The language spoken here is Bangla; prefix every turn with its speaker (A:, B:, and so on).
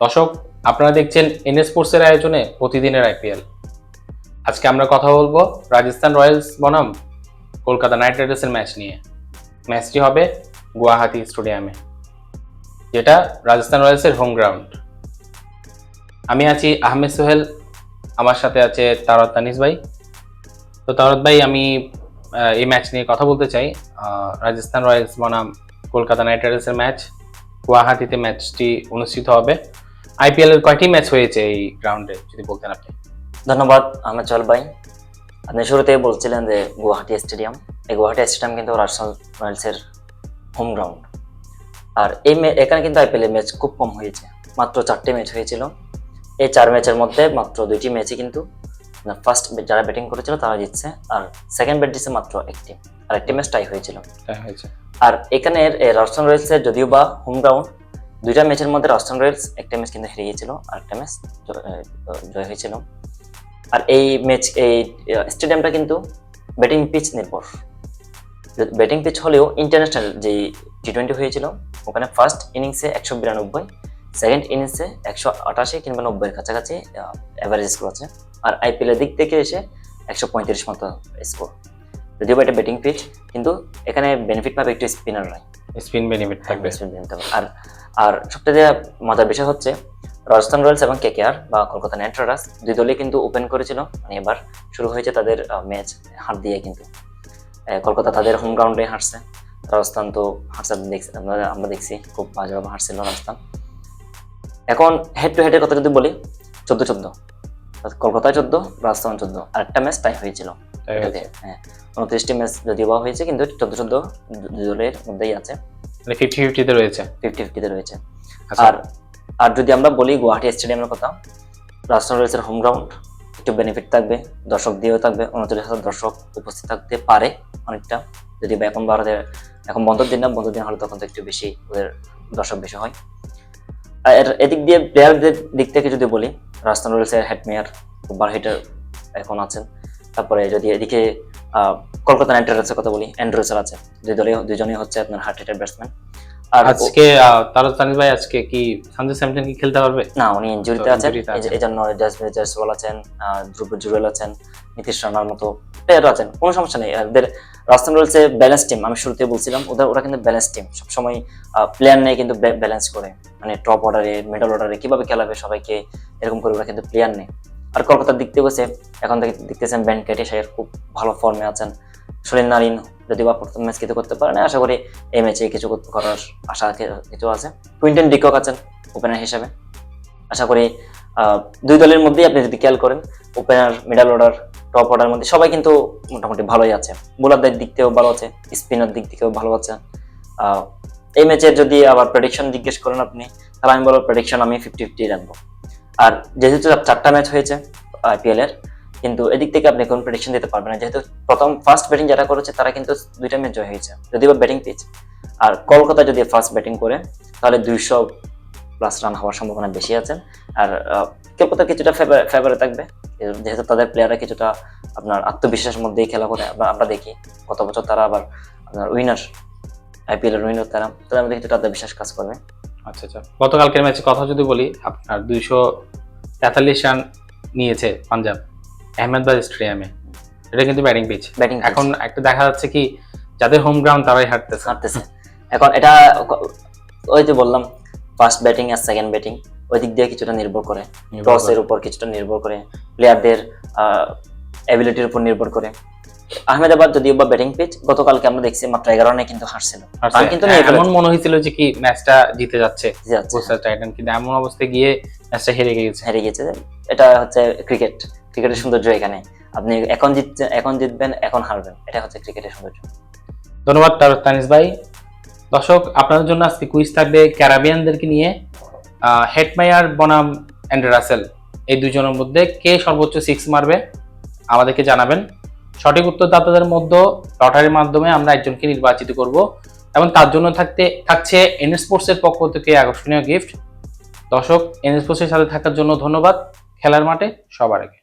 A: দর্শক, আপনারা দেখছেন এন স্পোর্টসের আয়োজনে প্রতিদিনের আইপিএল। আজকে আমরা কথা বলব রাজস্থান রয়্যালস বনাম কলকাতা নাইট রাইডার্সের ম্যাচ নিয়ে। ম্যাচটি হবে গুয়াহাটি স্টেডিয়ামে, যেটা রাজস্থান রয়্যালসের হোম গ্রাউন্ড। আমি আছি আহমেদ সোহেল, আমার সাথে আছে তারত তানিস ভাই। তো তারত ভাই, আমি এই ম্যাচ নিয়ে কথা বলতে চাই। রাজস্থান রয়্যালস বনাম কলকাতা নাইট রাইডার্সের ম্যাচ, গুয়াহাটিতে ম্যাচটি অনুষ্ঠিত হবে। আইপিএল এর কয়টি ম্যাচ হয়েছে এই গ্রাউন্ডে যদি বলতেন আপনি?
B: ধন্যবাদ আহমেদ চল ভাই। আপনি শুরুতেই বলছিলেন যে গুয়াহাটি স্টেডিয়াম। এই গুয়াহাটি স্টেডিয়াম কিন্তু রাজস্থান রয়্যালসের হোম গ্রাউন্ড আর এই এখানে কিন্তু আইপিএল এর ম্যাচ খুব কম হয়েছে। মাত্র চারটে ম্যাচ হয়েছিল। এই চার ম্যাচের মধ্যে মাত্র দুইটি ম্যাচই কিন্তু ফার্স্ট যারা ব্যাটিং করেছিল তারা জিতছে। আর সেকেন্ড ব্যাট দিচ্ছে মাত্র একটি। আর একটি ম্যাচ টাই হয়েছিল।
A: হয়েছে।
B: আর এখানে রাজস্থান রয়্যালসের যদিও বা হোম গ্রাউন্ড দুইটা ম্যাচের মধ্যে রাজস্থান রয়্যালস একটা ম্যাচ কিন্তু হেরে গিয়েছিল আর একটা ম্যাচ জয় হয়েছিল। আর এই ম্যাচ এই স্টেডিয়ামটা কিন্তু ব্যাটিং পিচ নির্ভর। ব্যাটিং পিচ হলেও ইন্টারন্যাশনাল যে টি টোয়েন্টি হয়েছিল ওখানে ফার্স্ট ইনিংসে একশো বিরানব্বই সেকেন্ড ইনিংসে একশো আটাশি কিংবা নব্বইয়ের কাছাকাছি অ্যাভারেজ স্কোর আছে। আর আইপিএলের দিক থেকে এসে একশো পঁয়ত্রিশ মতো স্কোর যদিও বা এটা ব্যাটিং পিচ কিন্তু এখানে বেনিফিট পাবে একটু স্পিনার স্পিনাররাই
A: স্পিন বেনিফিট থাকবে।
B: আর আর সবথেকে মজার বিষয় হচ্ছে, রাজস্থান রয়্যালস এবং কে কেকেআর বা কলকাতা নাইট রাইডার্স দুই দলই কিন্তু ওপেন করেছিল। মানে এবার শুরু হয়েছে তাদের ম্যাচ হার দিয়ে কিন্তু। কলকাতা তাদের হোম গ্রাউন্ডে হাঁটছে রাজস্থান তো হারছে দেখছি, আমরা আমরা দেখছি, খুব বাজেভাবে হারছিল রাজস্থান। এখন হেড টু হেডের কথা যদি বলি, চোদ্দ চোদ্দ। কলকাতায় চোদ্দ রাজস্থান চোদ্দ। আর একটা ম্যাচ টাই হয়েছিল হ্যাঁ। উনত্রিশটি ম্যাচ যদিও বা হয়েছে কিন্তু চোদ্দ চোদ্দ দলের মধ্যেই আছে।
A: মানে ফিফটি ফিফটিতে রয়েছে।
B: ফিফটি ফিফটিতে রয়েছে।
A: আচ্ছা,
B: আর আর যদি আমরা বলি গুয়াহাটি স্টেডিয়ামের কথা রাজস্থান রয়্যালসের হোম গ্রাউন্ড একটু বেনিফিট থাকবে দর্শক দিয়েও থাকবে উনচল্লিশ হাজার দর্শক উপস্থিত থাকতে পারে অনেকটা। যদি বা এখন ভারতে এখন বন্ধ দিন না বন্ধ দিন হলে তখন তো একটু বেশি ওদের দর্শক বেশি হয়। এর- এদিক দিয়ে প্লেয়ারদের দিক থেকে যদি বলি, রাজস্থান রয়্যালসের হেড মেয়ার বার হিটার এখন আছেন। তারপরে যদি এদিকে কলকাতা নাইট রাইডার্সের কথা বলি অ্যান্ড্রুসার আছে। দুই দলে দুজনেই হচ্ছে আপনার হার্ট হিটার ব্যাটসম্যান আর
A: আজকে তানিস ভাই আজকে কি সঞ্জু স্যামসন কি খেলতে পারবে?
B: না উনি ইনজুরিতে আছেন।
A: injury তে
B: এই যে-
A: আছেন।
B: এই জন্য জাসমিন আছেন ধ্রুব জুরেল আছেন নীতিশ রানার মতো প্লেয়ার আছেন। কোনো সমস্যা নেই। এদের রাজস্থান রয়েলসে ব্যালেন্স টিম আমি শুরুতে বলছিলাম ওদের ওরা কিন্তু ব্যালেন্স টিম সবসময় প্লেয়ার নেই কিন্তু ব্যালেন্স করে। মানে টপ অর্ডারে মিডল অর্ডারে কীভাবে খেলাবে সবাইকে এরকম করে ওরা কিন্তু প্লেয়ার নেই। আর কলকাতার দিক থেকে এখন থেকে দেখতেছেন ব্যান কেটে সাহের খুব ভালো ফর্মে আছেন। সলিন নারিন যদি বা প্রথম ম্যাচ কিছু করতে পারে না আশা করি এই ম্যাচে কিছু করার আশা কিছু আছে। কুইন্টেন ডিকক আছেন ওপেনার হিসেবে। আশা করি দুই দলের মধ্যেই আপনি যদি খেয়াল করেন opener middle order top order মধ্যে সবাই কিন্তু মোটামুটি ভালোই আছে। বোলারদের দিক থেকেও ভালো আছে স্পিনার দিক থেকেও ভালো আছে। এই ম্যাচের যদি আবার প্রেডিকশন জিজ্ঞেস করেন আপনি, তাহলে আমি বলব প্রেডিকশন আমি ফিফটি ফিফটি রাখব। আর যেহেতু চারটা ম্যাচ হয়েছে আইপিএল এর কিন্তু এদিক থেকে আপনি কোন প্রেডিকশন দিতে পারবেন না। যেহেতু প্রথম ফার্স্ট ব্যাটিং যারা করেছে, তারা কিন্তু দুইটা ম্যাচ জয় হয়েছে, যদিও ব্যাটিং পিচ আর কলকাতা যদি ফার্স্ট ব্যাটিং করে, তাহলে দুইশো প্লাস রান হওয়ার সম্ভাবনা বেশি আছে। আর কলকাতা কিছুটা ফেভারে থাকবে। যেহেতু তাদের প্লেয়াররা কিছুটা আপনার আত্মবিশ্বাসের মধ্যেই খেলা করে, আমরা আমরা দেখি। গত বছর তারা আবার আপনার উইনার আইপিএল এর উইনার তারা, তাদের মধ্যে কিছুটা আত্মবিশ্বাস কাজ করবে।
A: আচ্ছা আচ্ছা। গতকালকের ম্যাচে কথা যদি বলি, আপনার দুইশো তেতাল্লিশ রান নিয়েছে পাঞ্জাব। আহমেদাবাদ স্টেডিয়ামে। এটা কিন্তু ব্যাটিং পিচ
B: ব্যাটিং
A: এখন একটা দেখা যাচ্ছে কি যাদের হোম গ্রাউন্ড তারাই হারতেছে।
B: হারতেছে। এখন এটা ওই যে বললাম ফার্স্ট ব্যাটিং আর সেকেন্ড ব্যাটিং ওই দিক দিয়ে কিছুটা নির্ভর করে। টসের উপর কিছুটা নির্ভর করে। প্লেয়ারদের অ্যাবিলিটির উপর নির্ভর করে। আহমেদাবাদ যদিও বা ব্যাটিং পিচ গতকালকে আমরা দেখছি মাত্র এগারো রানে কিন্তু হারছিল। কিন্তু
A: এমন মনে হয়েছিল যে কি ম্যাচটা জিতে যাচ্ছে।
B: যাচ্ছে।
A: গুজরাট টাইটান কিন্তু এমন অবস্থায় গিয়ে ম্যাচটা হেরে গিয়েছে।
B: হেরে গেছে এটা হচ্ছে ক্রিকেট ক্রিকেটের সৌন্দর্য এখানে। আপনি এখন জিতছে, এখন জিতবেন, এখন হারবেন। এটা হচ্ছে ক্রিকেটের সৌন্দর্য।
A: ধন্যবাদ তানিস ভাই। দর্শক, আপনাদের জন্য আজকে কুইজ থাকবে ক্যারাবিয়ানদেরকে নিয়ে হেডমায়ার, বনাম অ্যান্ড রাসেল। এই দুজনের মধ্যে কে সর্বোচ্চ সিক্স মারবে, আমাদেরকে জানাবেন। সঠিক উত্তরদাতাদের মধ্যে লটারির মাধ্যমে আমরা একজনকে নির্বাচিত করব। এবং তার জন্য থাকতে, থাকছে এন স্পোর্টসের পক্ষ থেকে আকর্ষণীয় গিফট দর্শক এন স্পোর্টসের সাথে থাকার জন্য ধন্যবাদ। খেলার মাঠে সবার আগে।